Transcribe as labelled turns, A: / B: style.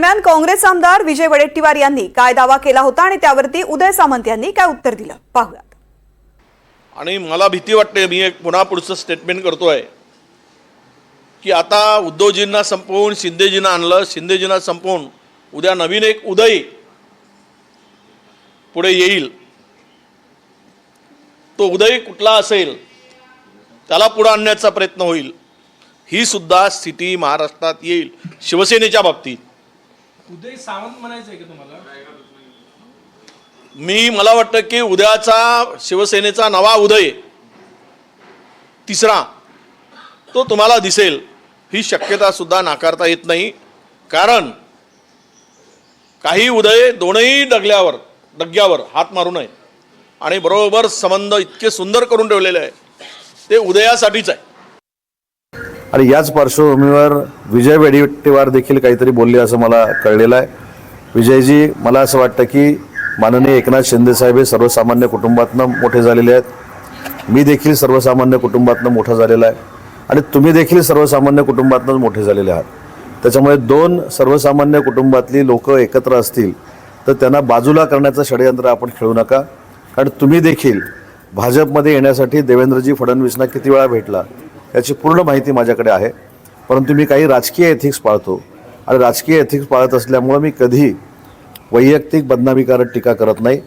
A: दरम्यान काँग्रेस आमदार विजय वडेट्टीवार यांनी काय दावा केला होता आणि त्यावरती उदय सामंत यांनी काय उत्तर दिलं? पाहूयात.
B: आणि मला भीती वाटते मी एक पुन्हा पुढचं स्टेटमेंट करतोय की आता उद्धवजींना संपवून शिंदेजींना आणलं शिंदेजींना संपवून उद्या नवीन एक उदय पुढे येईल. तो उदय कुठला असेल त्याला पुढे आणण्याचा प्रयत्न होईल. ही सुद्धा स्थिती महाराष्ट्रात येईल शिवसेनेच्या बाबतीत.
C: उदय सावंत म्हणायचंय का तुम्हाला?
B: मी मला वाटतं की उद्याचा शिवसेनेचा नवा उदय तिसरा तो तुम्हाला दिसेल. ही शक्यता सुद्धा नाकारता येत नाही. कारण काही उदय दोनही डगल्यावर डग्यावर हात मारू नये. आणि बरोबर संबंध इतके सुंदर करून ठेवलेले आहे. ते उदयासाठीच आहे.
D: आणि याच पार्श्वभूमीवर विजय वेडिट्टीवार देखील काहीतरी बोलले असं मला कळलेलं आहे. विजयजी मला असं वाटतं की माननीय एकनाथ शिंदेसाहेब हे सर्वसामान्य कुटुंबातनं मोठे झालेले आहेत. मी देखील सर्वसामान्य कुटुंबातनं मोठा झालेला आहे. आणि तुम्ही देखील सर्वसामान्य कुटुंबातनंच मोठे झालेले आहात. त्याच्यामुळे दोन सर्वसामान्य कुटुंबातली लोकं एकत्र असतील तर त्यांना बाजूला करण्याचं षडयंत्र आपण खेळू नका. कारण तुम्ही देखील भाजपमध्ये येण्यासाठी देवेंद्रजी फडणवीसना किती वेळा भेटला? याची पूर्ण माहिती माझ्याकडे आहे. परंतु मी काही राजकीय एथिक्स पाळतो. आणि राजकीय एथिक्स पाळत असल्यामुळं मी कधी वैयक्तिक बदनामीकारक टीका करत नाही.